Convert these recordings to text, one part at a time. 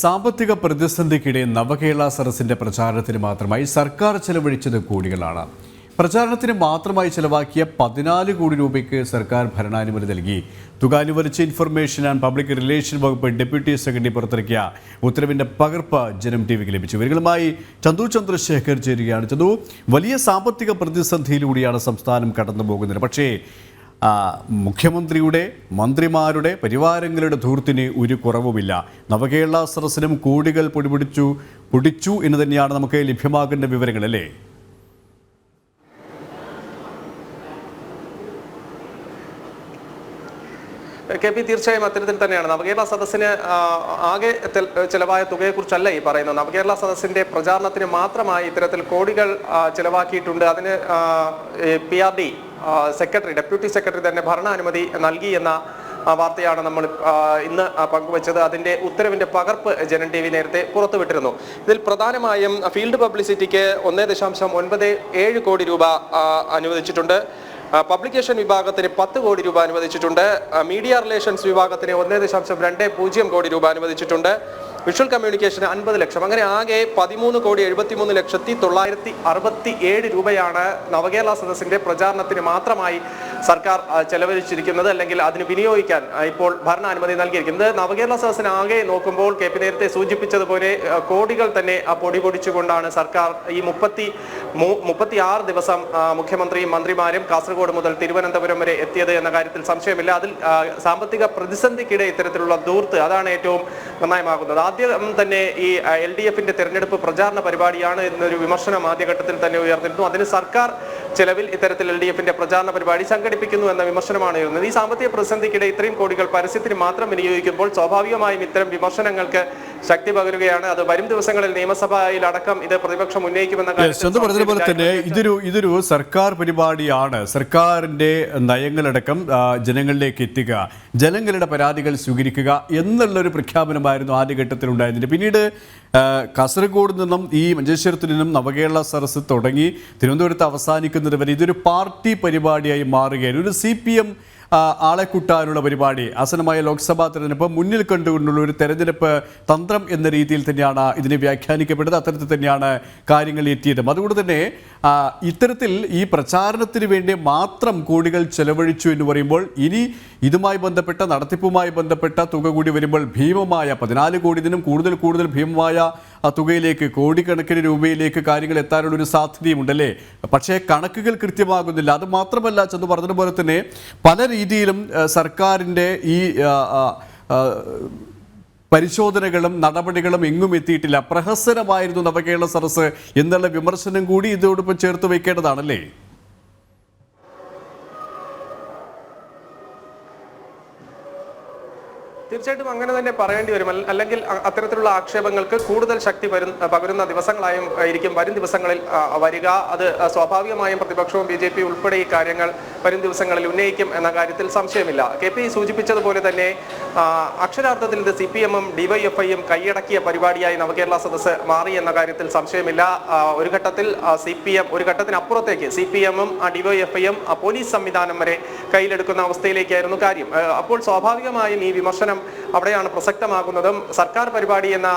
സാമ്പത്തിക പ്രതിസന്ധിക്കിടെ നവകേരള സരസിന്റെ പ്രചാരണത്തിന് മാത്രമായി സർക്കാർ ചെലവഴിച്ചത് കോടികളാണ്. പ്രചാരണത്തിന് മാത്രമായി ചെലവാക്കിയ പതിനാല് കോടി രൂപയ്ക്ക് സർക്കാർ ഭരണാനുമതി നൽകി. തുക അനുവദിച്ച ഇൻഫർമേഷൻ ആൻഡ് പബ്ലിക് റിലേഷൻ വകുപ്പ് ഡെപ്യൂട്ടി സെക്രട്ടറി പുറത്തിറക്കിയ ഉത്തരവിന്റെ പകർപ്പ് ജനം ടി വിക്ക് ലഭിച്ചു. ഇവരുമായി ചന്തു ചന്ദ്രശേഖർ ചേരുകയാണ്. ചന്തു വലിയ സാമ്പത്തിക പ്രതിസന്ധിയിലൂടെയാണ് സംസ്ഥാനം കടന്നു പോകുന്നത് പക്ഷേ മുഖ്യമന്ത്രിയുടെ മന്ത്രിമാരുടെ പരിവാരങ്ങളുടെ ധൂർത്തിന് ഒരു കുറവുമില്ല. നവകേരള സദസ്സിനും കോടികൾ പൊടിപിടിച്ചു പൊടിച്ചു എന്ന് തന്നെയാണ് നമുക്ക് ലഭ്യമാകേണ്ട വിവരങ്ങൾ അല്ലേ? കെ പി തീർച്ചയായും അത്തരത്തിൽ തന്നെയാണ്. നവകേരള സദസ്സിന് ആകെ ചിലവായ തുകയെക്കുറിച്ചല്ല ഈ പറയുന്നത്. നവകേരള സദസ്സിന്റെ പ്രചാരണത്തിന് മാത്രമായി ഇത്തരത്തിൽ കോടികൾ ചെലവാക്കിയിട്ടുണ്ട്. അതിന് P R D secretary deputy secretary തന്നെ ഭരണാനുമതി നൽകി എന്ന വാർത്തയാണ് നമ്മൾ ഇന്ന് പങ്കുവച്ചത്. അതിന്റെ ഉത്തരവിന്റെ പകർപ്പ് ജനൻ ടി വി നേരത്തെ പുറത്തുവിട്ടിരുന്നു. ഇതിൽ പ്രധാനമായും ഫീൽഡ് പബ്ലിസിറ്റിക്ക് ഒന്നേ ദശാംശം ഒൻപത് ഏഴ് കോടി രൂപ അനുവദിച്ചിട്ടുണ്ട്. പബ്ലിക്കേഷൻ വിഭാഗത്തിന് പത്ത് കോടി രൂപ അനുവദിച്ചിട്ടുണ്ട്. മീഡിയ റിലേഷൻസ് വിഭാഗത്തിന് ഒന്നേ ദശാംശം രണ്ട് പൂജ്യം കോടി രൂപ അനുവദിച്ചിട്ടുണ്ട്. വിഷ്വൽ കമ്മ്യൂണിക്കേഷന് അൻപത് ലക്ഷം. അങ്ങനെ ആകെ പതിമൂന്ന് കോടി എഴുപത്തിമൂന്ന് ലക്ഷത്തി തൊള്ളായിരത്തി അറുപത്തി ഏഴ് രൂപയാണ് നവകേരള സദസ്സിന്റെ പ്രചാരണത്തിന് മാത്രമായി സർക്കാർ ചെലവഴിച്ചിരിക്കുന്നത് അല്ലെങ്കിൽ അതിന് വിനിയോഗിക്കാൻ ഇപ്പോൾ ഭരണാനുമതി നൽകിയിരിക്കുന്നത്. നവകേരള സദസ്സിന് ആകെ നോക്കുമ്പോൾ കെ പി നേരത്തെ സൂചിപ്പിച്ചതുപോലെ കോടികൾ തന്നെ പൊടി പൊടിച്ചുകൊണ്ടാണ് സർക്കാർ ഈ മുപ്പത്തി മുപ്പത്തി ആറ് ദിവസം മുഖ്യമന്ത്രിയും മന്ത്രിമാരും കാസർഗോഡ് മുതൽ തിരുവനന്തപുരം വരെ എത്തിയത് എന്ന കാര്യത്തിൽ സംശയമില്ല. അതിൽ സാമ്പത്തിക പ്രതിസന്ധിക്കിടെ ഇത്തരത്തിലുള്ള ദൂർത്ത് അതാണ് ഏറ്റവും നിർണായകമാകുന്നത്. ആദ്യം തന്നെ ഈ എൽ ഡി എഫിന്റെ തെരഞ്ഞെടുപ്പ് പ്രചാരണ പരിപാടിയാണ് എന്നൊരു വിമർശനം ആദ്യഘട്ടത്തിൽ തന്നെ ഉയർന്നിരുന്നു. അതിന് സർക്കാർ ചെലവിൽ ഇത്തരത്തിൽ എൽ ഡി എഫിന്റെ പ്രചാരണ പരിപാടി സംഘടിപ്പിക്കുന്നു എന്ന വിമർശനമാണ് ഉയർന്നത്. ഈ സാമ്പത്തിക പ്രതിസന്ധിക്കിടെ ഇത്രയും കോടികൾ പരസ്യത്തിന് മാത്രം വിനിയോഗിക്കുമ്പോൾ സ്വാഭാവികമായും ഇത്തരം വിമർശനങ്ങൾക്ക് ശക്തി പകരുകയാണ്. അത് വരും ദിവസങ്ങളിൽ നിയമസഭയിൽ അടക്കം ഇത് പ്രതിപക്ഷം ഉന്നയിക്കുമെന്ന പറഞ്ഞതുപോലെ തന്നെ ഇതൊരു ഇതൊരു സർക്കാർ പരിപാടിയാണ്. സർക്കാരിന്റെ നയങ്ങളടക്കം ജനങ്ങളിലേക്ക് എത്തുക ജനങ്ങളുടെ പരാതികൾ സ്വീകരിക്കുക എന്നുള്ളൊരു പ്രഖ്യാപനമായിരുന്നു ആദ്യഘട്ടത്തിൽ ഉണ്ടായിരുന്നത് പിന്നീട് കാസർഗോഡ് നിന്നും ഈ മഞ്ചേശ്വരത്തിൽ നിന്നും നവകേരള സരസ് തുടങ്ങി. തിരുവനന്തപുരത്ത് അവസാനിക്കുന്നത് വരെ ഇതൊരു പാർട്ടി പരിപാടിയായി മാറുകയായിരുന്നു. ഒരു സി പി എം ആളെ കൂട്ടാനുള്ള പരിപാടി. ആസനമായ ലോക്സഭാ തെരഞ്ഞെടുപ്പ് മുന്നിൽ കണ്ടുകൊണ്ടുള്ള ഒരു തെരഞ്ഞെടുപ്പ് തന്ത്രം എന്ന രീതിയിൽ തന്നെയാണ് ഇതിനെ വ്യാഖ്യാനിക്കപ്പെട്ടത്. അത്തരത്തിൽ തന്നെയാണ് കാര്യങ്ങൾ എത്തിയതും. അതുകൊണ്ട് തന്നെ ഇത്തരത്തിൽ ഈ പ്രചാരണത്തിന് വേണ്ടി മാത്രം കോടികൾ ചെലവഴിച്ചു എന്ന് പറയുമ്പോൾ ഇനി ഇതുമായി ബന്ധപ്പെട്ട നടത്തിപ്പുമായി ബന്ധപ്പെട്ട തുക കൂടി വരുമ്പോൾ ഭീമമായ പതിനാല് കോടി ദിനം കൂടുതൽ കൂടുതൽ ഭീമമായ ആ തുകയിലേക്ക് കോടിക്കണക്കിന് രൂപയിലേക്ക് കാര്യങ്ങൾ എത്താനുള്ള ഒരു സാധ്യതയുമുണ്ടല്ലേ? പക്ഷേ കണക്കുകൾ കൃത്യമാകുന്നില്ല. അത് മാത്രമല്ല ചെന്ന് പറഞ്ഞതുപോലെ തന്നെ പല രീതിയിലും സർക്കാരിന്റെ ഈ പരിശോധനകളും നടപടികളും എങ്ങും എത്തിയിട്ടില്ല. പ്രഹസനമായിരുന്നു നവകേരള സരസ് എന്നുള്ള വിമർശനം കൂടി ഇതോടൊപ്പം ചേർത്ത് വയ്ക്കേണ്ടതാണല്ലേ? തീർച്ചയായിട്ടും അങ്ങനെ തന്നെ പറയേണ്ടി വരും. അല്ലെങ്കിൽ അത്തരത്തിലുള്ള ആക്ഷേപങ്ങൾക്ക് കൂടുതൽ ശക്തി വരും പകരുന്ന ദിവസങ്ങളായും ആയിരിക്കും വരും ദിവസങ്ങളിൽ വരിക അത് സ്വാഭാവികമായും പ്രതിപക്ഷവും ബി ജെ പി ഉൾപ്പെടെ ഈ കാര്യങ്ങൾ വരും ദിവസങ്ങളിൽ ഉന്നയിക്കും എന്ന കാര്യത്തിൽ സംശയമില്ല. കെ പി സൂചിപ്പിച്ചതുപോലെ തന്നെ അക്ഷരാർത്ഥത്തിൽ ഇത് സി പി എമ്മും ഡിവൈഎഫ്ഐയും കൈയടക്കിയ പരിപാടിയായി നവകേരള സദസ്സ് മാറി എന്ന കാര്യത്തിൽ സംശയമില്ല. ഒരു ഘട്ടത്തിൽ സി പി എം ഒരു ഘട്ടത്തിനപ്പുറത്തേക്ക് സി പി എമ്മും ഡിവൈഎഫ്ഐയും പോലീസ് സംവിധാനം വരെ കയ്യിലെടുക്കുന്ന അവസ്ഥയിലേക്കായിരുന്നു കാര്യം. അപ്പോൾ സ്വാഭാവികമായും ഈ വിമർശനം അവിടെയാണ് പ്രസക്തമാകുന്നതും. സർക്കാർ പരിപാടി എന്ന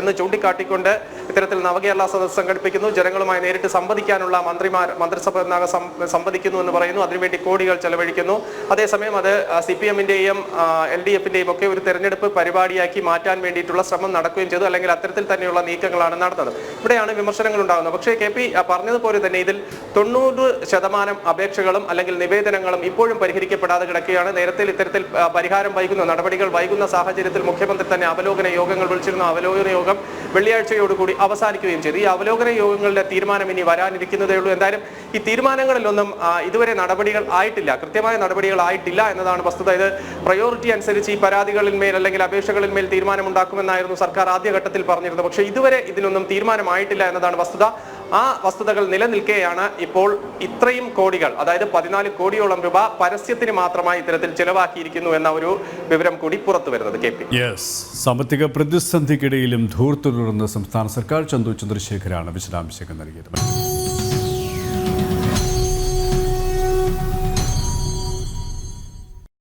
എന്ന് ചൂണ്ടിക്കാട്ടിക്കൊണ്ട് ഇത്തരത്തിൽ നവകേരള സദസ് സംഘടിപ്പിക്കുന്നു. ജനങ്ങളുമായി നേരിട്ട് സംവദിക്കാനുള്ള മന്ത്രിമാർ മന്ത്രിസഭ എന്നാകെ സംവദിക്കുന്നു എന്ന് പറയുന്നു. അതിനുവേണ്ടി കോടികൾ ചെലവഴിക്കുന്നു. അതേസമയം അത് സി പി എമ്മിന്റെയും എൽ ഡി എഫിന്റെയും ഒക്കെ ഒരു തെരഞ്ഞെടുപ്പ് പരിപാടിയാക്കി മാറ്റാൻ വേണ്ടിയിട്ടുള്ള ശ്രമം നടക്കുകയും ചെയ്തു. അല്ലെങ്കിൽ അത്തരത്തിൽ തന്നെയുള്ള നീക്കങ്ങളാണ് നടന്നത്. ഇവിടെയാണ് വിമർശനങ്ങൾ ഉണ്ടാകുന്നത്. പക്ഷേ കെ പി പറഞ്ഞതുപോലെ തന്നെ ഇതിൽ തൊണ്ണൂറ് ശതമാനം അപേക്ഷകളും അല്ലെങ്കിൽ നിവേദനങ്ങളും ഇപ്പോഴും പരിഹരിക്കപ്പെടാതെ കിടക്കുകയാണ്. നേരത്തെ ഇത്തരത്തിൽ പരിഹാരം വൈകുന്ന നടപടികൾ വൈകുന്ന സാഹചര്യത്തിൽ മുഖ്യമന്ത്രി തന്നെ അവലോകന യോഗങ്ങൾ വിളിച്ചിരുന്ന. അവലോകന യോഗം വെള്ളിയാഴ്ചയോടുകൂടി അവസാനിക്കുകയും ചെയ്തു. ഈ അവലോകന യോഗങ്ങളുടെ തീരുമാനം ഇനി വരാനിരിക്കുന്നതേ ഉള്ളൂ. എന്തായാലും ഈ തീരുമാനങ്ങളിലൊന്നും ഇതുവരെ നടപടികൾ ആയിട്ടില്ല. കൃത്യമായ നടപടികൾ ആയിട്ടില്ല എന്നതാണ് വസ്തുത. ഇത് പ്രയോറിറ്റി അനുസരിച്ച് ഈ പരാതികളിൽ മേൽ അല്ലെങ്കിൽ അപേക്ഷകളിൽ മേൽ തീരുമാനമുണ്ടാക്കുമെന്നായിരുന്നു സർക്കാർ ആദ്യഘട്ടത്തിൽ പറഞ്ഞിരുന്നത്. പക്ഷേ ഇതുവരെ ഇതിനൊന്നും തീരുമാനമായിട്ടില്ല എന്നതാണ് വസ്തുത. ആ വസ്തുതകൾ നിലനിൽക്കെയാണ് ഇപ്പോൾ ഇത്രയും കോടികൾ അതായത് പതിനാല് കോടിയോളം രൂപ പരസ്യത്തിന് മാത്രമായി ഇത്തരത്തിൽ ചെലവാക്കിയിരിക്കുന്നു എന്ന ഒരു വിവരം കൂടി പുറത്തു വരുന്നത്. K P. സാമ്പത്തിക പ്രതിസന്ധിക്കിടയിലും ധൂർത്തുടർന്ന് സംസ്ഥാന സർക്കാർ ചന്തു ചന്ദ്രശേഖരാണ് വിശദാംശങ്ങൾ നൽകിയത്.